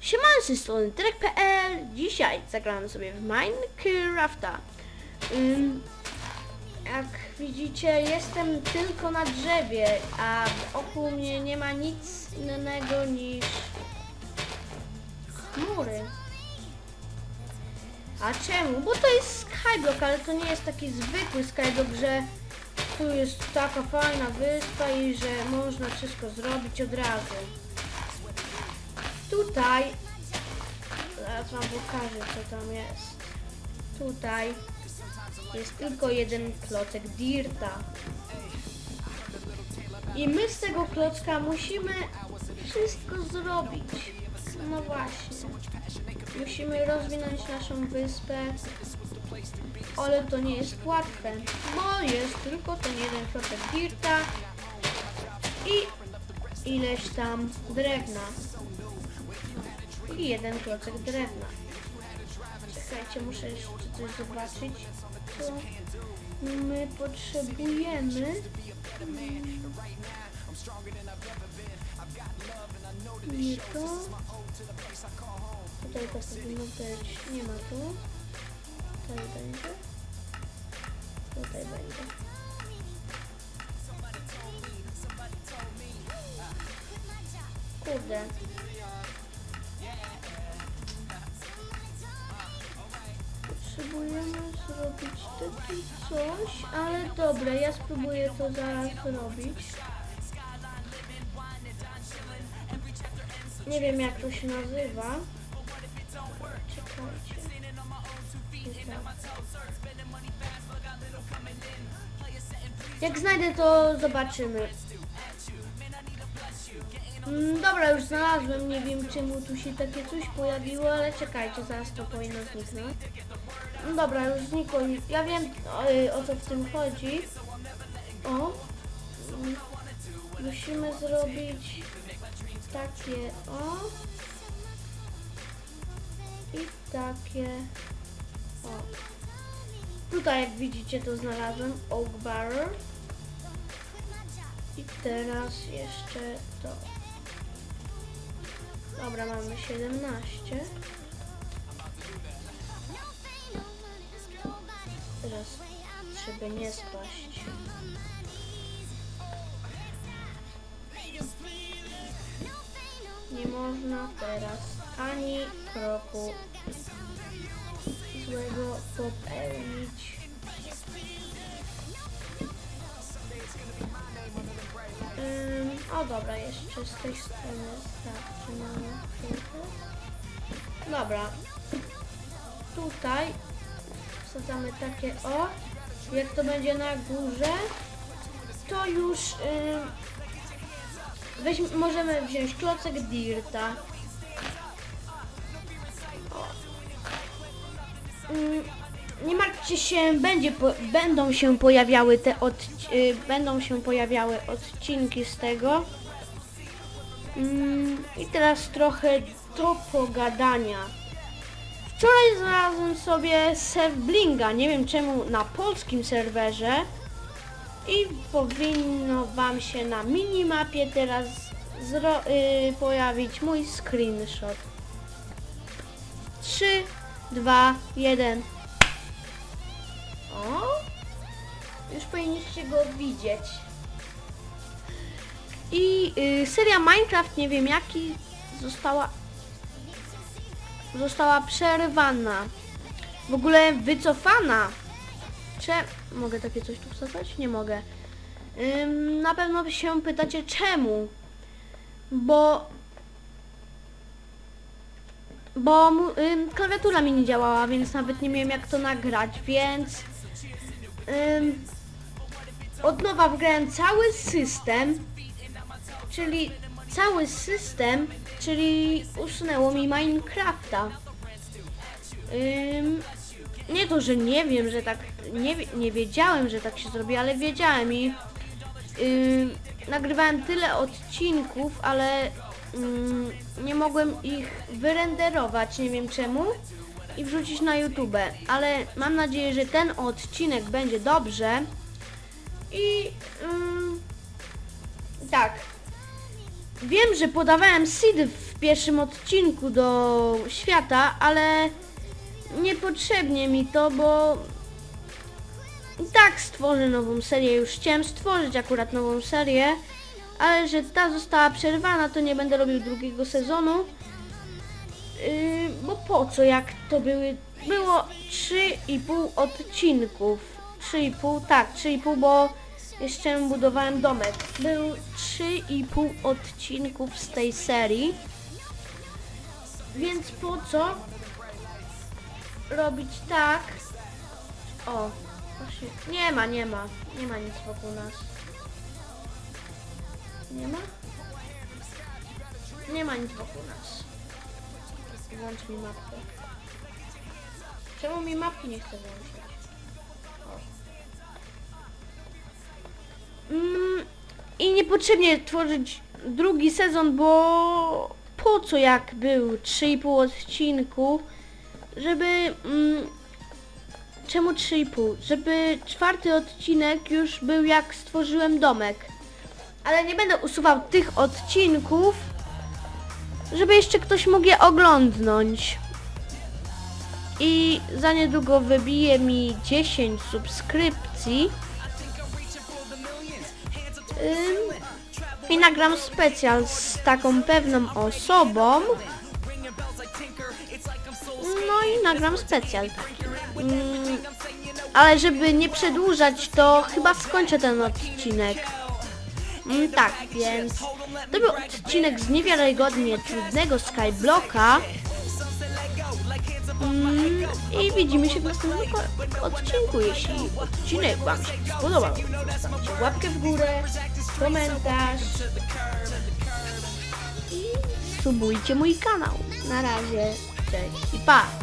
Siemano, z tej strony Trek.pl Dzisiaj zagramy sobie w Minecrafta. Ym, jak widzicie, jestem tylko na drzewie, a wokół mnie nie ma nic innego niż chmury. A czemu? Bo to jest skyblock, ale to nie jest taki zwykły skyblock, że tu jest taka fajna wyspa i że można wszystko zrobić od razu. Tutaj, zaraz wam pokażę co tam jest. Tutaj jest tylko jeden klocek dirta. I my z tego klocka musimy wszystko zrobić. No właśnie. Musimy rozwinąć naszą wyspę. Ale to nie jest łatwe, bo jest tylko ten jeden klocek dirta i ileś tam drewna. I jeden klocek drewna. Czekajcie, muszę jeszcze coś zobaczyć, co my potrzebujemy. Nie to. Tutaj to powinno być. Nie ma tu. Tutaj będzie. Tutaj będzie. Dobra, ja spróbuję to zaraz zrobić. Nie wiem jak to się nazywa. Czekajcie. Jak znajdę to zobaczymy. Mm, Dobra, już znalazłem, nie wiem czemu tu się takie coś pojawiło, ale czekajcie, zaraz to powinno zniknąć. No dobra, już znikło. Ja wiem o, y, o co w tym chodzi. O. Mm, Musimy zrobić takie o. I takie o. Tutaj jak widzicie to znalazłem Oak Barrel. I teraz jeszcze to. Dobra, mamy 17. Teraz żeby nie spaść. Nie można teraz ani kroku złego popełnić. Ym, o dobra, jeszcze z tej strony nam trochę. Dobra. Tutaj wsadzamy takie o. Jak to będzie na górze, to już weź, możemy wziąć klocek dirta. Nie martwcie się, będzie po, będą się pojawiały te od, y, będą się pojawiały odcinki z tego. Mm, I teraz trochę do pogadania. Wczoraj znalazłem sobie Blinga, nie wiem czemu na polskim serwerze. I powinno Wam się na minimapie teraz zro, y, pojawić mój screenshot. 3, 2, 1. O! Już powinniście go widzieć. I y, seria Minecraft, nie wiem jaki, została została przerwana. W ogóle wycofana. Cze mogę takie coś tu wsadzać? Nie mogę. Ym, na pewno się pytacie czemu. Bo bo ym, klawiatura mi nie działała, więc nawet nie miałem jak to nagrać, więc ym, od nowa wgrałem cały system, czyli cały system, czyli usunęło mi Minecrafta. Ym, nie to, że nie wiem, że tak, nie, nie wiedziałem, że tak się zrobi, ale wiedziałem i ym, nagrywałem tyle odcinków, ale ym, nie mogłem ich wyrenderować, nie wiem czemu i wrzucić na YouTube, ale mam nadzieję, że ten odcinek będzie dobrze i ym, tak, Wiem, że podawałem seed w pierwszym odcinku do świata, ale niepotrzebnie mi to, bo i tak stworzę nową serię. Już chciałem stworzyć akurat nową serię, ale że ta została przerwana, to nie będę robił drugiego sezonu. Yy, bo po co, jak to były, było 3,5 odcinków. 3,5, tak, 3,5, bo jeszcze budowałem domek. Był 3,5 odcinków z tej serii. Więc po co robić tak? O, właśnie, nie ma, nie ma, nie ma nic wokół nas. Nie ma? Nie ma nic wokół nas. Włącz mi mapkę. Czemu mi mapki nie chce włączyć? Mm, I niepotrzebnie tworzyć drugi sezon, bo po co jak był 3,5 odcinku, żeby... Mm, czemu 3,5? Żeby czwarty odcinek już był jak stworzyłem domek. Ale nie będę usuwał tych odcinków, żeby jeszcze ktoś mógł je oglądnąć. I za niedługo wybije mi 10 subskrypcji. I nagram specjal z taką pewną osobą. No i nagram specjal ale żeby nie przedłużać, to chyba skończę ten odcinek. Tak, więc to był odcinek z niewiarygodnie trudnego Skyblocka. Mm, I widzimy się w następnym odcinku. Jeśli odcinek Wam się spodobał, zostawcie łapkę w górę, komentarz i subujcie mój kanał. Na razie, cześć i pa!